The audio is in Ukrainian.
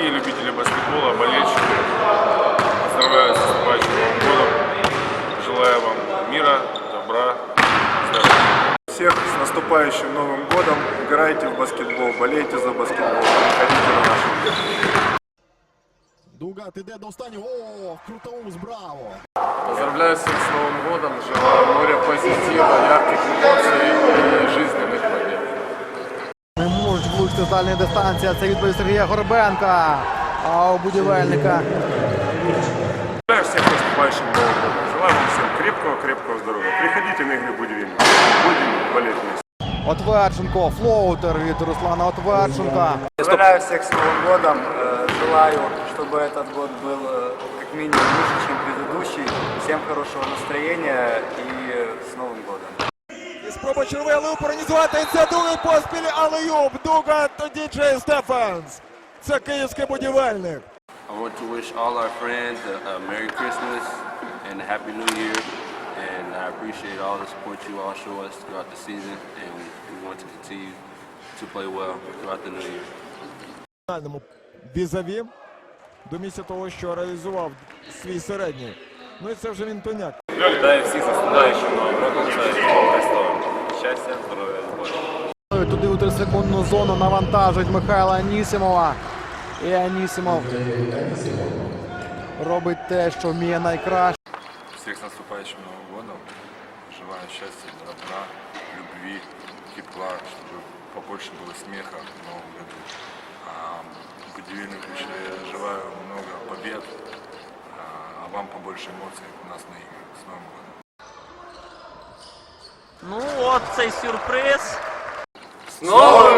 Дорогие любители баскетбола, болельщики, поздравляю с наступающим Новым годом. Желаю вам мира, добра, здоровья. Всех с наступающим Новым годом. Играйте в баскетбол, болейте за баскетбол. Приходите на нашу игру. Дугат іде до останнього. О, крутоус, браво! Поздравляю всех с Новым годом, желаю моря позитива, ярких эмоций з дальньої дистанції. Це відповідь Сергія Горбенка. А у будівельника Желаю всех с наступающим Новым годом. Желаю вам всем крепкого-крепкого здоровья. Приходите на игры будем. Будем болеть вместе. Отверченко, флоутер від Руслана Отверченка. Поздравляю всех с Новым годом. Э, Желаю, чтобы этот год был э, как минимум лучше, чем предыдущий. Всем хорошего настроения и спроба червелою організувати це другий поспіль, але Юб, Дугат, діджей Стефанс. Це київський будівельник. I want to wish all our friends a, a Merry Christmas and a Happy New Year. And I appreciate all the support you all show us throughout the season. And we, we want to continue to play well throughout the new year. візаві до місця того, що реалізував свій середній. Ну і це вже він тоняк. Вітаю всіх з наступаючим Новим годом. Це Різдвом Христовим. Щастя, здоров'я, любові. Туди у трисекундну зону навантажить Михайла Анісімова. І Анісімов робить те, що вміє найкраще. Всех с наступающим Новым годом. Желаю счастья, добра, любви, тепла, чтобы побольше было смеха в Новом году. А будильник еще желаю много побед, а а вам побольше эмоций у нас на играх. С Новым годом. Ну от цей сюрприз. С Новым годом!